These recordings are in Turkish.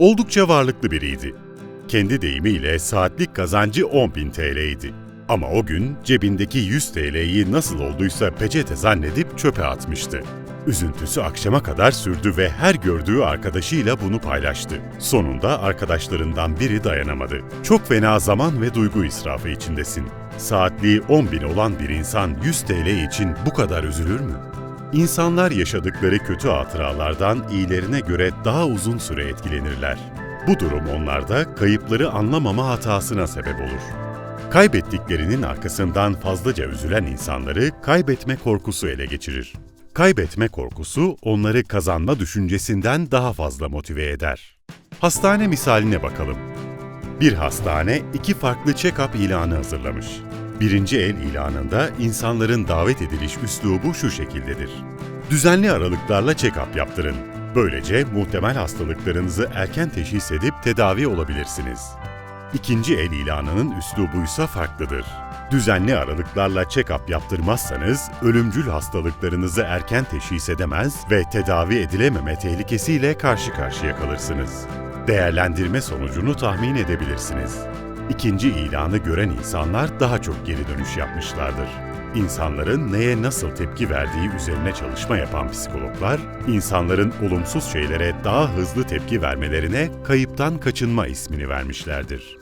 Oldukça varlıklı biriydi. Kendi deyimiyle saatlik kazancı 10.000 TL'ydi. Ama o gün cebindeki 100 TL'yi nasıl olduysa peçete zannedip çöpe atmıştı. Üzüntüsü akşama kadar sürdü ve her gördüğü arkadaşıyla bunu paylaştı. Sonunda arkadaşlarından biri dayanamadı. Çok fena zaman ve duygu israfı içindesin. Saatliği 10 bin olan bir insan 100 TL için bu kadar üzülür mü? İnsanlar yaşadıkları kötü hatıralardan iyilerine göre daha uzun süre etkilenirler. Bu durum onlarda kayıpları anlamama hatasına sebep olur. Kaybettiklerinin arkasından fazlaca üzülen insanları kaybetme korkusu ele geçirir. Kaybetme korkusu onları kazanma düşüncesinden daha fazla motive eder. Hastane misaline bakalım. Bir hastane iki farklı check-up ilanı hazırlamış. Birinci el ilanında insanların davet ediliş üslubu şu şekildedir. Düzenli aralıklarla check-up yaptırın. Böylece muhtemel hastalıklarınızı erken teşhis edip tedavi olabilirsiniz. İkinci el ilanının üslubuysa farklıdır. Düzenli aralıklarla check-up yaptırmazsanız ölümcül hastalıklarınızı erken teşhis edemez ve tedavi edilememe tehlikesiyle karşı karşıya kalırsınız. Değerlendirme sonucunu tahmin edebilirsiniz. İkinci ilanı gören insanlar daha çok geri dönüş yapmışlardır. İnsanların neye nasıl tepki verdiği üzerine çalışma yapan psikologlar, insanların olumsuz şeylere daha hızlı tepki vermelerine kayıptan kaçınma ismini vermişlerdir.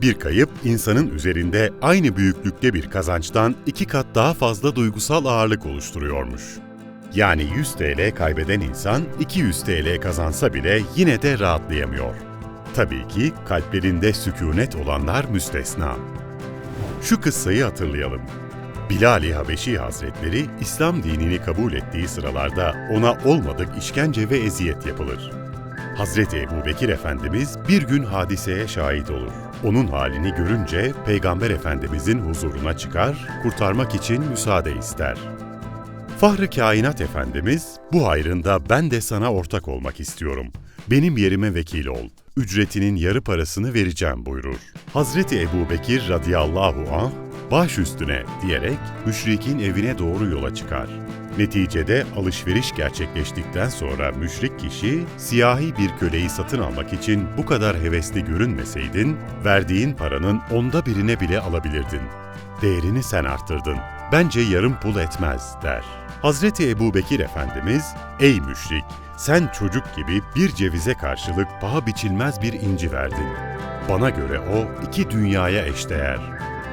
Bir kayıp, insanın üzerinde aynı büyüklükte bir kazançtan iki kat daha fazla duygusal ağırlık oluşturuyormuş. Yani 100 TL kaybeden insan 200 TL kazansa bile yine de rahatlayamıyor. Tabii ki kalplerinde sükunet olanlar müstesna. Şu kıssayı hatırlayalım. Bilal-i Habeşi Hazretleri İslam dinini kabul ettiği sıralarda ona olmadık işkence ve eziyet yapılır. Hazreti Ebu Bekir Efendimiz bir gün hadiseye şahit olur. Onun halini görünce Peygamber Efendimizin huzuruna çıkar, kurtarmak için müsaade ister. Fahri Kainat Efendimiz, bu hayrında ben de sana ortak olmak istiyorum. Benim yerime vekil ol. Ücretinin yarı parasını vereceğim buyurur. Hazreti Ebu Bekir radıyallahu anh, baş üstüne diyerek müşrikin evine doğru yola çıkar. Neticede alışveriş gerçekleştikten sonra müşrik kişi, siyahi bir köleyi satın almak için bu kadar hevesli görünmeseydin, verdiğin paranın onda birine bile alabilirdin. Değerini sen arttırdın. Bence yarım pul etmez der. Hazreti Ebu Bekir Efendimiz, ey müşrik, sen çocuk gibi bir cevize karşılık paha biçilmez bir inci verdin. Bana göre o iki dünyaya eşdeğer.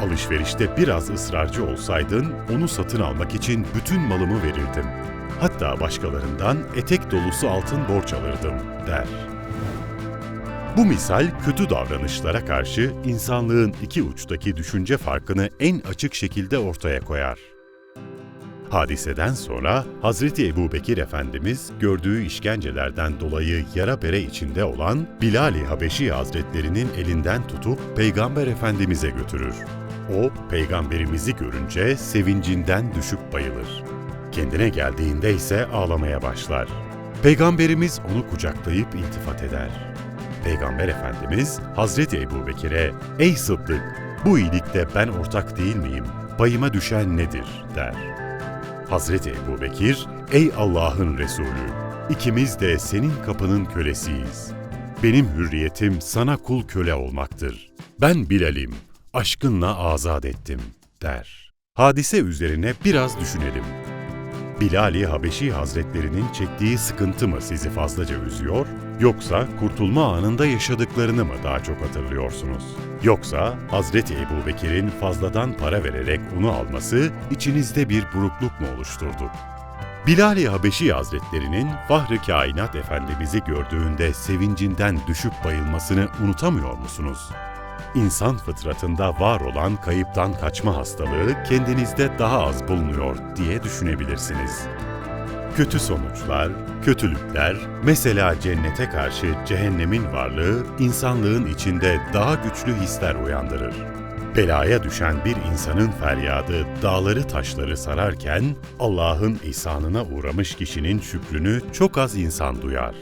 Alışverişte biraz ısrarcı olsaydın, onu satın almak için bütün malımı verirdim. Hatta başkalarından etek dolusu altın borç alırdım, der. Bu misal kötü davranışlara karşı insanlığın iki uçtaki düşünce farkını en açık şekilde ortaya koyar. Hadiseden sonra Hazreti Ebu Bekir Efendimiz gördüğü işkencelerden dolayı yara bere içinde olan Bilal-i Habeşi Hazretlerinin elinden tutup Peygamber Efendimiz'e götürür. O, Peygamberimizi görünce sevincinden düşüp bayılır. Kendine geldiğinde ise ağlamaya başlar. Peygamberimiz onu kucaklayıp iltifat eder. Peygamber Efendimiz Hazreti Ebu Bekir'e ''Ey Sıddık, bu iyilikte ben ortak değil miyim? Payıma düşen nedir?'' der. Hazreti Ebu Bekir, ''Ey Allah'ın Resulü, ikimiz de senin kapının kölesiyiz. Benim hürriyetim sana kul köle olmaktır. Ben Bilal'im, aşkınla azat ettim.'' der. Hadise üzerine biraz düşünelim. Bilal-i Habeşi Hazretlerinin çektiği sıkıntı mı sizi fazlaca üzüyor, yoksa kurtulma anında yaşadıklarını mı daha çok hatırlıyorsunuz? Yoksa Hazreti Ebu Bekir'in fazladan para vererek onu alması içinizde bir burukluk mu oluşturdu? Bilal-i Habeşi Hazretlerinin Fahri Kainat Efendimiz'i gördüğünde sevincinden düşüp bayılmasını unutamıyor musunuz? İnsan fıtratında var olan kayıptan kaçma hastalığı kendinizde daha az bulunuyor diye düşünebilirsiniz. Kötü sonuçlar, kötülükler, mesela cennete karşı cehennemin varlığı insanlığın içinde daha güçlü hisler uyandırır. Belaya düşen bir insanın feryadı dağları taşları sararken Allah'ın ihsanına uğramış kişinin şükrünü çok az insan duyar.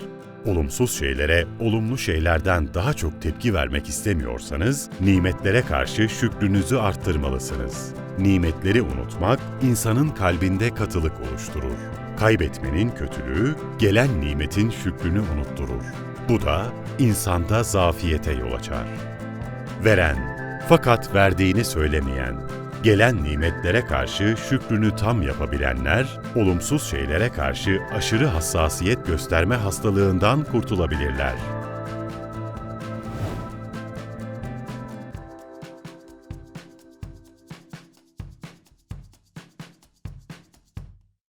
Olumsuz şeylere olumlu şeylerden daha çok tepki vermek istemiyorsanız, nimetlere karşı şükrünüzü arttırmalısınız. Nimetleri unutmak, insanın kalbinde katılık oluşturur. Kaybetmenin kötülüğü, gelen nimetin şükrünü unutturur. Bu da insanda zafiyete yol açar. Veren, fakat verdiğini söylemeyen, gelen nimetlere karşı şükrünü tam yapabilenler, olumsuz şeylere karşı aşırı hassasiyet gösterme hastalığından kurtulabilirler.